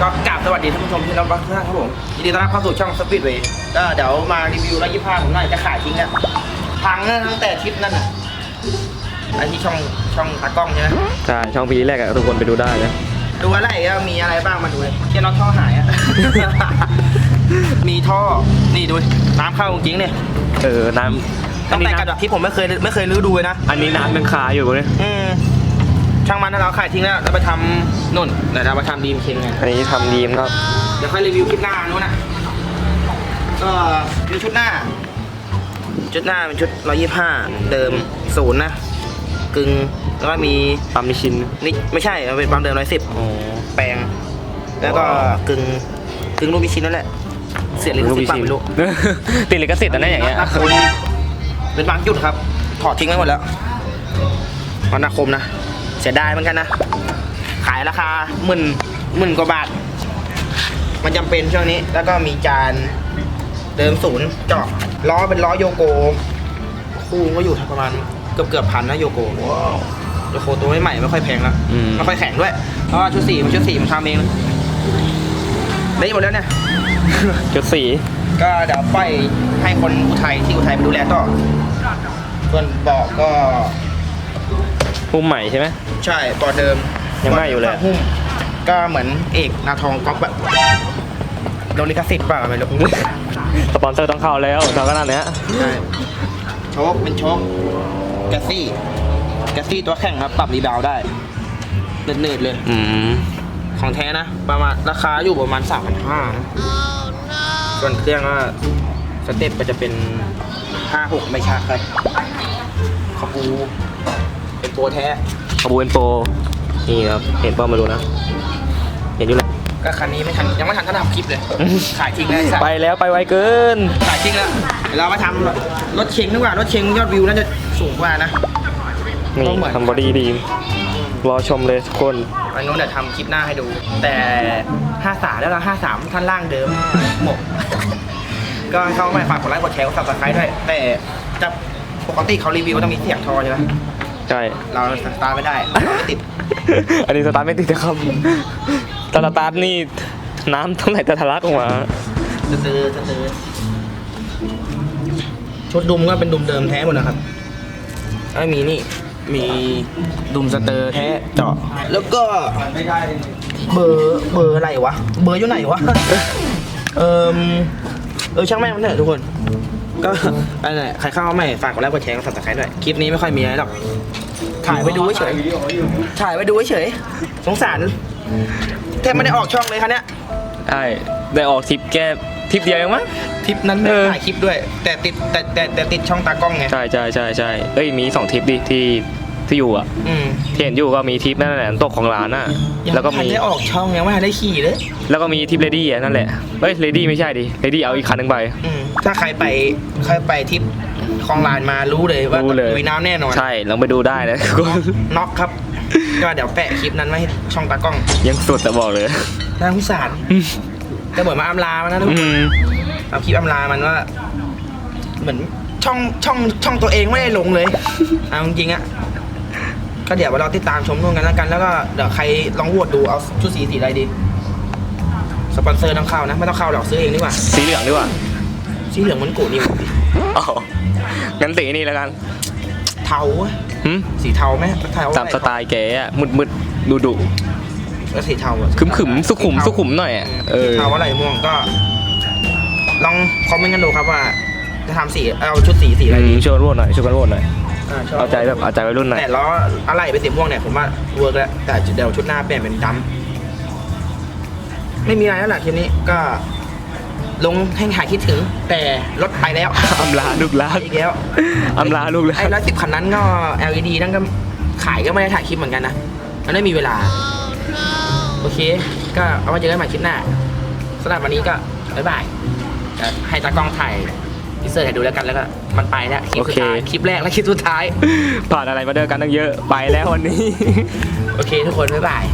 ก็กราบสวัสดีท่านผู้ชมที่รับฟังทุกท่านครับผมยินดีต้อนรับเข้าสู่ช่องสปีดเวย์ก็เดี๋ยวมารีวิวร้อยยี่ห้าผมหน่อยจะขายทิ้งแล้วพังตั้งแต่ทริปนั่นน่ะอันที่ช่องช่องตากล้องใช่ไหมใช่ช่องปีแรกอะทุกคนไปดูได้นะดูอะไรก็มีอะไรบ้างมาดูเลยเที่ยน็อตท่อหายอะ มีท่อนี่ดูน้ำเข้าจริงๆเนี่ยเออน้ำอัตั้นงนี้แต่กระน้ดาษที่ผมไม่เคยไม่เคยรื้อดูเลยนะำอันนี้น้ำเป็นคาอยู่เนี่ยอืม ช่างมันนะเราขายทิ้งแล้วเราไปทำนุ่นเดี๋ยวเราไปทำดีมเชงไงอันนี้ทำดีมครับ เดี๋ยวค่อยรีวิวคลิปหน้านู้นนะก็ดูชุดหน้า ชุดหน้าเป็นชุด 125 เดิมศูนย์นะกึ่งแล้วก็มีปั๊มนิชินนี่ไม่ใช่มันเป็นปั๊มเดิม 110อ๋อแปลง แล้วก็ว้าวกึ่งกึ่งลูกบิชินนั่นแหละเสียลิขสิทธิ์ปะไม่รู้ติดลิขสิทธิ์อันนั้นอย่างเงี้ยน็ตคมเป็นบางจุดครับ ถอดทิ้งไว้หมดแล้วมันนาคมนะเสียดายเหมือนกันนะ ขายราคาหมื่นหมื่นกว่าบาท มันจำเป็นช่วงนี้ แล้วก็มีจานเดิมศูนย์เจาะล้อเป็นล้อโยโก คู่ก็อยู่ประมาณเกือบเกือบพันนะโยโกโยโกตัวใหม่ๆไม่ค่อยแพงแล้วอืมไม่ค่อยแข็งด้วย เพราะว่าชุดสีมันชุดสีมันทำเองได้หมดแล้วเนี่ยจุดสีก็เดี๋ยวปล่อยให้คนอุทัยที่อุทัยไปดูแลต่อส่วนเบอกก็ พุ่มใหม่ใช่ไหม ใช่เบาะเดิมยังไม่อยู่เลย หุ้มก็เหมือนเอกนาทองก๊อปแบบโดนลิขสิทธิ์เปล่าไม่รู้สปอนเซอร์ต้องเข้าแล้วตอนขนาดเนี้ยใช่โชคเป็นโชคแกสซี่แกสซี่ตัวแข็งครับปรับรีบาวด์ได้เนืดๆเลย อืมของแท้นะ ประมาณราคาอยู่ประมาณสามพันห้านะส่วนเครื่องก็สเต็ปก็จะเป็นห้าหกไม่ชักเลยขบูเป็น ตัวแท้ขบวนโปรนี่ครับ เห็นเป้ามาดูนะ เห็นอยู่แล้วก็คันนี้ไม่ทันยังไม่ทันถ้าทำคลิปเลย ขายทิ้งแล้วไอ้สัตว์ไปแล้วไปไวเกิน ขายทิ้งแล้วเดี๋ยวเรามาทำรถเชงดีกว่ารถเชงยอดวิวน่าจะสูงกว่านะ นี่ก็เหมือนทำบอดี้ดีมรอชมเลยทุกคนอันนู้นเดี๋ยวทำคลิปหน้าให้ดู แต่ห้าสาแล้วเราห้าสามท่านล่างเดิมหมก ก็เข้ามาฝากกดไลค์กดแชร์กดซับสไครต์ด้วย แต่จะปกติเขารีวิวต้องมีเสียงทอใช่ไหม ใช่ เราสตาร์ทไม่ได้เราไม่ติดอันนี้สตาร์ทไม่ติดนะครับตอนสตาร์ทนี่น้ำเท่าไหร่จะทะลักออกมาจะซื้อจะซื้อชุดดุมก็เป็นดุมเดิมแท้หมดนะครับแล้วมีนี่ มีดุมสเตอร์แท้เจาะแล้วก็เบอร์เบอร์อะไรวะ เบอร์อยู่ไหนวะ เออเออช่างแม่งมันเถอะทุกคน ก็อันไหนใครเข้ามาใหม่ฝากกดไลค์กดแชร์กดซับสไครต์ด้วยคลิปนี้ไม่ค่อยมีอะไรหรอกถ่ายไปดูเฉยๆถ่ายไปดูเฉยๆสงสารแทบไม่ได้ออกช่องเลยคันเนี้ยใช่ได้ออกทริปแค่ทริปเดียวเองมั้งทริปนั้นไม่เออได้ถ่ายคลิปด้วย แต่ติดแต่แต่แต่ติดช่องตากล้องไงใช่ใช่ใช่ใช่เอ้ยมีสองทริปดิที่ที่อยู่อะอืมที่เห็นอยู่ก็มีทริปนั่นแหละน้ำตกของร้านอะยังแล้วก็ไม่ทันมีได้ออกช่องยังไม่ทันได้ขี่เลย แล้วก็มีทริปเลดี้อะนั่นแหละเอ้ยเลดี้ไม่ใช่ดิเลดี้เอาอีกคันหนึงไปอืม ถ้าใครไปใครไปทริปคลองลานมารู้เลยว่ารู้เลยมีน้ำแน่นอนใช่ลองไปดูได้นะทุกคนน็อกครับ ก็เดี๋ยวแปะคลิปนั้นไว้ให้ช่องตากล้องยังสุดแต่บอกเลย น่าสงสารแต่เหมือนมาอำลามันนะทุกอืคนม เอาคลิปอำลามันว่า เหมือนช่องช่องช่องตัวเองไม่ได้ลงเลย เอาจริงๆอะก็เดี๋ยวเราติดตามชมนู่นกันแล้วกัน แล้วก็เดี๋ยวใครลองโหวตดูเอาชุดสีสีอะไรดี สปอนเซอร์ต้องเข้านะ ไม่ต้องเข้าหรอกซื้อเองดีกว่า สีเหลืองดีกว่า สีเหลืองเหมันกูนี่อ๋องั้นสีนี่แล้วกัน เทาอะหึสีเทาไหมเทาตามสไตล์แกอะมืดมืดดุดุแล้วสีเทาอะขึมขึมๆสุขุมสุขุมหน่อยอะเออสีเทาอะไรม่วงก็ ลองคอมเมนต์กันดูครับว่า จะทำสีเอาชุดสีสีอะไรอืดีมช่วยกันโหวตหน่อยช่วยกันโหวตหน่อยอ่ชบเอาใจแบบเอาใจวัยรุ่นหน่อยแต่ล้ออะไรเป็นสีม่วงเนี่ยผมว่าเวิร์กแล้วแต่เดี๋ยวชุดหน้าเปลี่ยนเป็นดำไม่มีอะไรแล้วล่ะทีนี้ก็ ลงให้หายคิดถึง แต่รถไปแล้วอำลาลูกรักอีกแล้วอำลาลูกรัไอ้กร้อยสิบคันนั้นก็ LED นั่นก็ขายก็ไม่ได้ถ่ายคลิปเหมือนกันนะมันไม่มีเวลา โอเค ก็เอาไว้เจอกันใหม่คลิปหน้าสำหรับวันนี้ก็บ๊ายบายจะให้ตากล้องถ่ายพิเซอร์ให้ดูแล้วกันแล้วก็มันไปแล้วคลิปสุดท้ายคลิปแรกและคลิปสุดท้ายผ่านอะไรมาเดินกันตั้งเยอะไปแล้ววันนี้ โอเค ทุกคนบ๊ายบาย